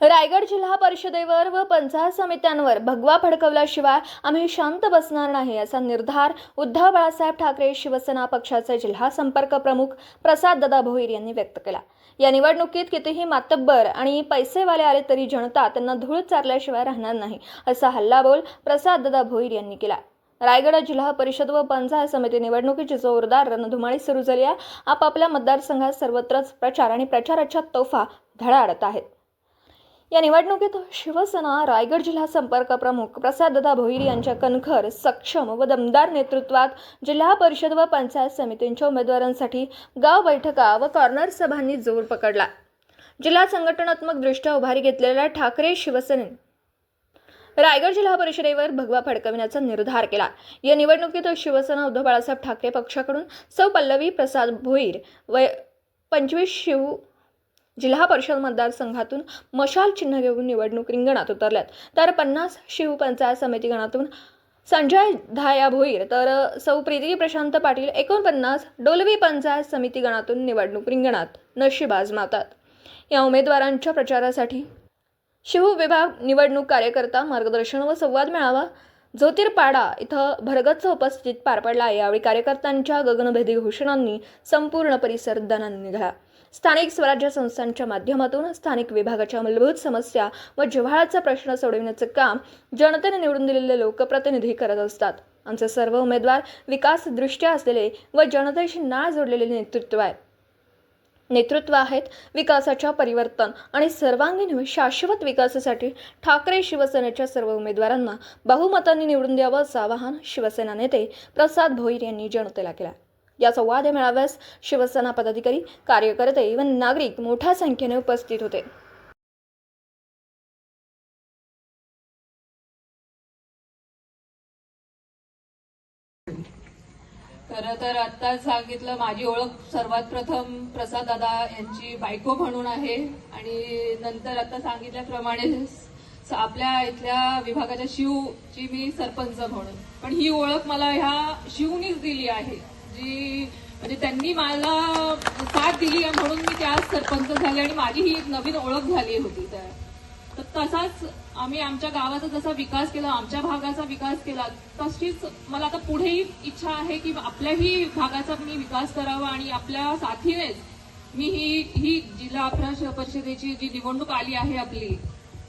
रायगड जिल्हा परिषदेवर व पंचायत समित्यांवर भगवा फडकवल्याशिवाय आम्ही शांत बसणार नाही असा निर्धार उद्धव बाळासाहेब ठाकरे शिवसेना पक्षाचे जिल्हा संपर्क प्रमुख प्रसाद दादा भोईर यांनी व्यक्त केला. या निवडणुकीत कितीही मातब्बर आणि पैसेवाले आले तरी जनता त्यांना धूळ चारल्याशिवाय राहणार नाही असा हल्लाबोल प्रसाद दादा भोईर यांनी केला. रायगड जिल्हा परिषद व पंचायत समिती निवडणुकीची जोरदार रणधुमाळी सुरू झाली आहे. आपापल्या मतदारसंघात सर्वत्रच प्रचार आणि प्रचाराच्या तोफा धडाडत आहेत. या निवडणुकीत शिवसेना रायगड जिल्हा संपर्क प्रमुख प्रसाददा भोईर यांच्या कणखर सक्षम व दमदार नेतृत्वात जिल्हा परिषद व पंचायत समितींच्या उमेदवारांसाठी गाव बैठका व कॉर्नर सभांनी जोर पकडला. जिल्हा संघटनात्मक दृष्ट्या उभारी घेतलेल्या ठाकरे शिवसेने रायगड जिल्हा परिषदेवर भगवा फडकविण्याचा निर्धार केला. या निवडणुकीत शिवसेना उद्धव बाळासाहेब ठाकरे पक्षाकडून सौ पल्लवी प्रसाद भोईर व पंचवीस शिव जिल्हा परिषद मतदारसंघातून मशाल चिन्ह घेऊन निवडणूक रिंगणात उतरल्यात. तर पन्नास शिव पंचायत समिती गणातून संजय धाया भोईर तर सौ प्रीती प्रशांत पाटील एकोणपन्नास डोलवी पंचायत समिती गणातून निवडणूक रिंगणात नशीब आजमावतात या उमेदवारांच्या प्रचारासाठी शिव विभाग निवडणूक कार्यकर्ता मार्गदर्शन व संवाद मेळावा ज्योतिर्पाडा इथं भरगच्च उपस्थित पार पडला. यावेळी कार्यकर्त्यांच्या गगनभेदी घोषणांनी संपूर्ण परिसर दणाने निघाला स्थानिक स्वराज्य संस्थांच्या माध्यमातून स्थानिक विभागाच्या मूलभूत समस्या व जिव्हाळाचा प्रश्न सोडविण्याचं काम जनतेने निवडून दिलेले लोकप्रतिनिधी करत असतात. आमचे सर्व उमेदवार विकास दृष्ट्या असलेले व जनतेशी नाळ जोडलेले नेतृत्व आहे नेतृत्व आहेत विकासाच्या परिवर्तन आणि सर्वांगीण शाश्वत विकासासाठी ठाकरे शिवसेनेच्या सर्व उमेदवारांना बहुमतांनी निवडून द्यावं असं आवाहन शिवसेना नेते प्रसाद भोईर यांनी जनतेला केलं या संवाद मेळाव्यास शिवसेना पदाधिकारी कार्यकर्ते व नागरिक मोठ्या संख्येने उपस्थित होते. खरं तर आत्ताच सांगितलं माझी ओळख सर्वात प्रथम प्रसाद दादा यांची बायको म्हणून आहे. आणि नंतर आता सांगितल्याप्रमाणे आपल्या इथल्या विभागाच्या शिवची मी सरपंच म्हणून. पण ही ओळख मला ह्या शिवनीच दिली आहे. जी म्हणजे त्यांनी मला साथ दिली आहे म्हणून मी त्या सरपंच झाले आणि माझी ही एक नवीन ओळख झाली होती त्या तर तसाच आम्ही आमच्या गावाचा जसा विकास केला आमच्या भागाचा विकास केला तशीच मला आता पुढेही इच्छा आहे की आपल्याही भागाचा मी विकास करावा आणि आपल्या साथीनेच मी ही ही जिल्हा परिषदेची जी निवडणूक आली आहे आपली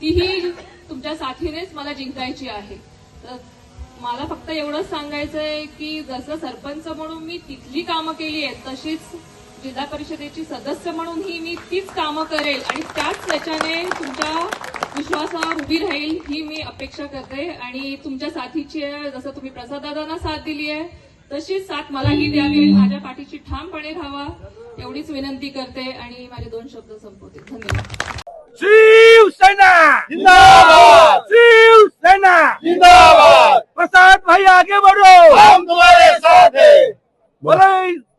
तीही तुमच्या साथीनेच मला जिंकायची आहे. तर मला फक्त एवढंच सांगायचंय की जसं सरपंच म्हणून मी तिथली कामं केली आहेत तशीच जिल्हा परिषदेची सदस्य म्हणून ही मी तीच कामं करेल आणि त्याच याच्याने तुमच्या विश्वासावर उभी राहील ही मी अपेक्षा करते. आणि तुमच्या साथीची आहे जसं तुम्ही प्रसाददादांना साथ दिली आहे तशीच साथ मलाही द्यावी. माझ्या पाठीशी ठामपणे राहावा एवढीच विनंती करते आणि माझे दोन शब्द संपवते. धन्यवाद. शिवसेना! जिंदाबाद! शिवसेना! जिंदाबाद! प्रसाद भाई आगे बढ़ो। हम तुम्हारे साथ हैं। बोलो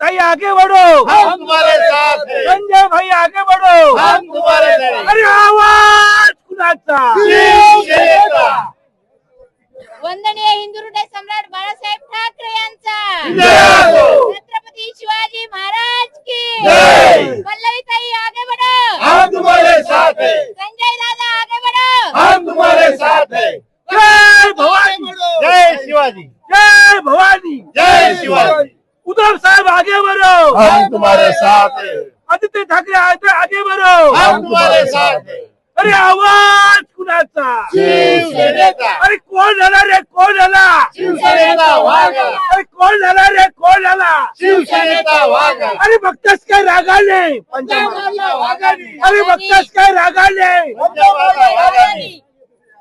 ताई आगे बढ़ो। हम तुम्हारे साथ हैं। संजय भाई आगे बढ़ो। हम तुम्हारे साथ हैं। अरे आवाज कुणाचा शिवसेनेचा वंदनीय हिंदू हृदय सम्राट बाळासाहेब ठाकरे यांचा जय हो. छत्रपती शिवाजी महाराज की जय. पल्लवीताई आगे बढ़ो हम तुम्हारे साथ हैं संजय दादा आगे बढ़ो हम तुम्हारे साथ हैं जय भवानी जय शिवाजी जय भवानी जय शिवाजी उद्धव साहब आगे बढ़ो। हम तुम्हारे साथ हैं। आदित्य ठाकरे आगे आगे बढ़ो। हम तुम्हारे साथ हैं। अरे आवाज कुणाचा अरे कोण झाला रे कोण झाला. अरे कोण झाला रे कोण झाला. अरे बघतास काय वाघाने अरे बघतास काय वाघाने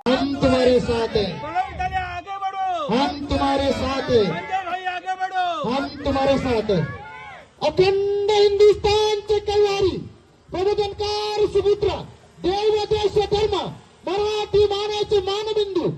हम तुम्हारे साथ हैं। बलवंताने आगे बढ़ो। हम तुम्हारे साथ हैं संजय भाई आगे बढ़ो हम तुम्हारे साथ हैं। अखंड हिंदुस्तानचे कल्याणी प्रबोधनकार सुपुत्र देव देश धर्म मराठी मानाचे मानबिंदू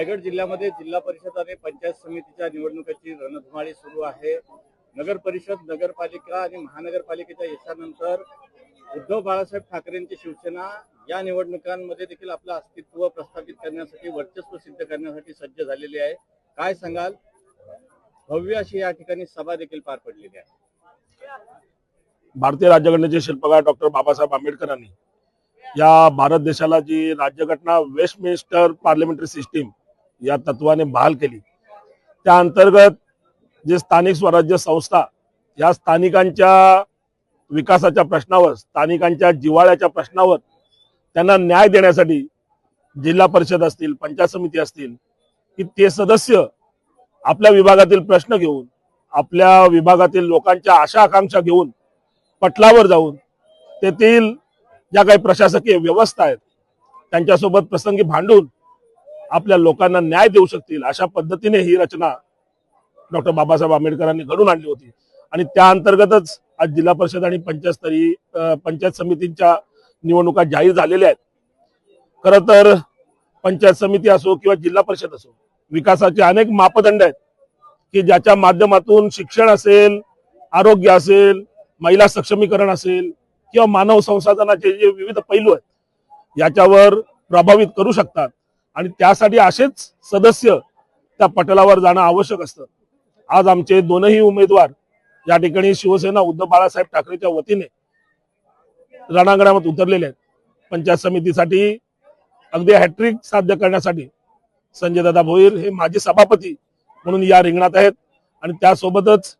रायगड जिल्ह्यामध्ये जिल्हा परिषद आणि पंचायत समितीच्या निवडणुकीची रणधुमाळी सुरू आहे. नगर परिषद नगरपालिका आणि महानगरपालिकेच्या यशानंतर उद्धव बाळासाहेब ठाकरेंची शिवसेना या निवडणुकांमध्ये देखील आपलं अस्तित्व प्रस्थापित करण्यासाठी वर्चस्व सिद्ध करण्यासाठी सज्ज झालेली आहे. काय सांगाल? भव्य अशी या ठिकाणी सभा देखील पार पडलेली आहे. भारतीय राज्यघटनेचे शिल्पकार डॉक्टर बाबासाहेब आंबेडकरांनी या भारत देशाला जी राज्यघटना वेस्टमिन्स्टर पार्लमेंटरी सिस्टीम या तत्वाने बहाल केली. त्या अंतर्गत जे स्थानिक स्वराज्य संस्था या स्थानिकांच्या विकासाच्या प्रश्नावर स्थानिकांच्या जिव्हाळ्याच्या प्रश्नावर त्यांना न्याय देण्यासाठी जिल्हा परिषद असतील पंचायत समिती असतील की ते सदस्य आपल्या विभागातील प्रश्न घेऊन आपल्या विभागातील लोकांच्या आशा आकांक्षा घेऊन पटलावर जाऊन तेथील ज्या काही प्रशासकीय व्यवस्था आहेत त्यांच्यासोबत प्रसंगी भांडून आपल्या लोकांना न्याय देऊ शकतील अशा पद्धतीने ही रचना डॉक्टर बाबासाहेब आंबेडकरांनी घडून आणली होती. आणि त्या अंतर्गतच आज जिल्हा परिषद आणि पंचायत स्तरीय पंचायत समितीच्या निवडणुका जाहीर झालेल्या आहेत. खर तर पंचायत समिती असो किंवा जिल्हा परिषद असो विकासाचे अनेक मापदंड आहेत की ज्याच्या माध्यमातून शिक्षण असेल आरोग्य असेल महिला सक्षमीकरण असेल किंवा मानव संसाधनाचे जे विविध पैलू आहेत याच्यावर प्रभावित करू शकतात. आणि त्यासाठी असेच सदस्य त्या पटलावर जाणं आवश्यक असतं. आज आमचे दोनही उमेदवार या ठिकाणी शिवसेना उद्धव बाळासाहेब ठाकरेच्या वतीने रणांगणामध्ये उतरलेले आहेत. पंचायत समितीसाठी अगदी हॅट्रिक साध्य करण्यासाठी संजय दादा भोईर हे माजी सभापती म्हणून या रिंगणात आहेत. आणि त्यासोबतच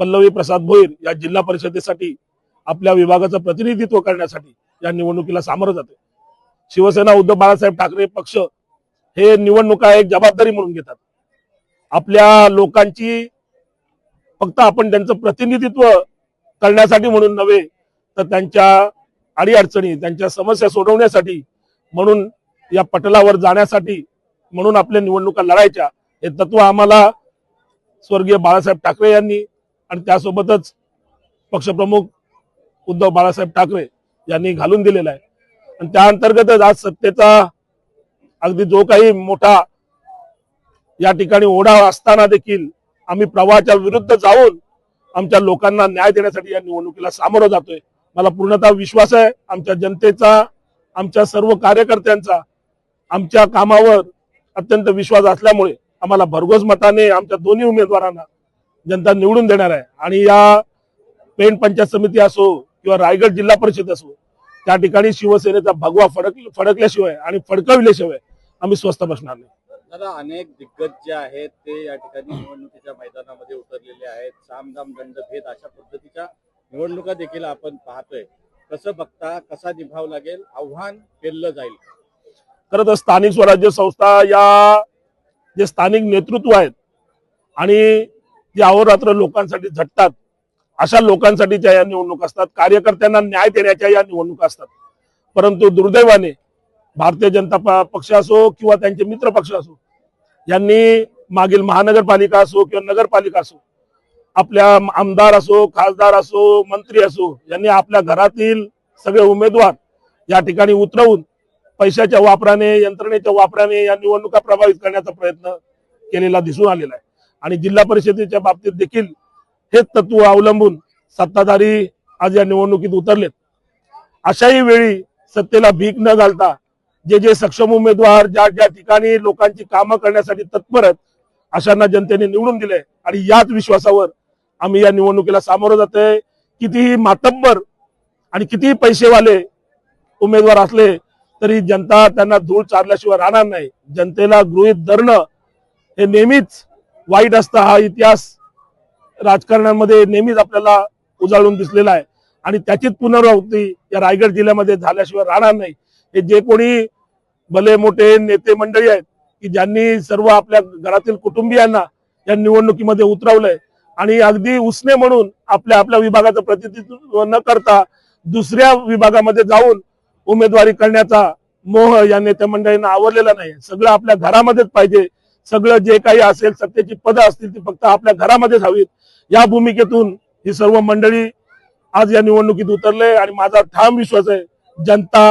पल्लवी प्रसाद भोईर या जिल्हा परिषदेसाठी आपल्या विभागाचं प्रतिनिधित्व करण्यासाठी या निवडणुकीला सामोरं जाते शिवसेना उद्धव बाळासाहेब ठाकरे पक्ष हे निवडणुका एक जबाबदारी म्हणून घेतात. आपल्या लोकांची फक्त आपण त्यांचं प्रतिनिधित्व करण्यासाठी म्हणून नव्हे तर त्यांच्या अडीअडचणी त्यांच्या समस्या सोडवण्यासाठी म्हणून या पटलावर जाण्यासाठी म्हणून आपल्या निवडणुका लढायच्या. हे तत्व आम्हाला स्वर्गीय बाळासाहेब ठाकरे यांनी आणि त्यासोबतच पक्षप्रमुख उद्धव बाळासाहेब ठाकरे यांनी घालून दिलेला आहे. आणि त्या अंतर्गतच आज सत्तेचा अगदी जो काही मोठा या ठिकाणी ओढा असताना देखील आम्ही प्रवाहाच्या विरुद्ध जाऊन आमच्या लोकांना न्याय देण्यासाठी या निवडणुकीला सामोरं जातोय. मला पूर्णतः विश्वास आहे आमच्या जनतेचा आमच्या सर्व कार्यकर्त्यांचा आमच्या कामावर अत्यंत विश्वास असल्यामुळे आम्हाला भरघोस मताने आमच्या दोन्ही उमेदवारांना जनता निवडून देणार आहे. आणि या पेण पंचायत समिती असो किंवा रायगड जिल्हा परिषद असो त्या ठिकाणी शिवसेनेचा भगवा फडक फडकल्याशिवाय आणि फडकविल्याशिवाय आम्ही स्वस्त बसणार नाही. दादा अनेक दिग्गज जे आहेत ते या ठिकाणी निवडणुकीच्या मैदानामध्ये उतरलेले आहेत. सामदाम दंडभेद अशा पद्धतीच्या निवडणुका देखील आपण पाहतोय. कसं बघता कसा निभाव लागेल आव्हान पेललं जाईल. खरं तर स्थानिक स्वराज्य संस्था या जे स्थानिक नेतृत्व आहेत आणि जे अहोरात्र लोकांसाठी झटतात अशा लोकांसाठीच्या या निवडणुका असतात. कार्यकर्त्यांना न्याय देण्याच्या या निवडणुका असतात. परंतु दुर्दैवाने भारतीय जनता प- पक्ष असो किंवा त्यांचे मित्र पक्ष असो यांनी मागील महानगरपालिका असो किंवा नगरपालिका असो आपल्या आमदार असो खासदार असो मंत्री असो यांनी आपल्या घरातील सगळे उमेदवार या ठिकाणी उतरवून पैशाच्या वापराने यंत्रणेच्या वापराने या निवडणुका प्रभावित करण्याचा प्रयत्न केलेला दिसून आलेला आहे. आणि जिल्हा परिषदेच्या बाबतीत देखील हेच तत्व अवलंबून सत्ताधारी आज या निवडणुकीत उतरलेत. अशाही वेळी सत्तेला भीक न घालता जे जे सक्षम उमेदवार ज्या ज्या ठिकाणी लोकांची कामं करण्यासाठी तत्पर आहेत अशांना जनतेने निवडून दिले आणि याच विश्वासावर आम्ही या निवडणुकीला सामोरं जातोय. कितीही मातब्बर आणि कितीही पैसेवाले उमेदवार असले तरी जनता त्यांना धूळ चारल्याशिवाय राहणार नाही. जनतेला गृहीत धरणं हे नेहमीच वाईट असतं. हा इतिहास राजकारणामध्ये नेहमीच आपल्याला उजाळून दिसलेला आहे. आणि त्याचीच पुनरावृत्ती या रायगड जिल्ह्यामध्ये झाल्याशिवाय राहणार नाही. हे जे कोणी भले मोठे नेते मंडळी आहेत की ज्यांनी सर्व आपल्या घरातील कुटुंबियांना या निवडणुकीमध्ये उतरवलंय. आणि अगदी उसने म्हणून आपल्या आपल्या विभागाचं प्रतिनिधित्व न करता दुसऱ्या विभागामध्ये जाऊन उमेदवारी करण्याचा मोह या नेते मंडळींना आवडलेला नाही सगळं आपल्या घरामध्येच पाहिजे. सगळं जे काही असेल सत्तेची पदं असतील ती फक्त आपल्या घरामध्येच हवीत. या भूमिकेतून ही सर्व मंडळी आज या निवडणुकीत उतरले आणि माझा ठाम विश्वास आहे जनता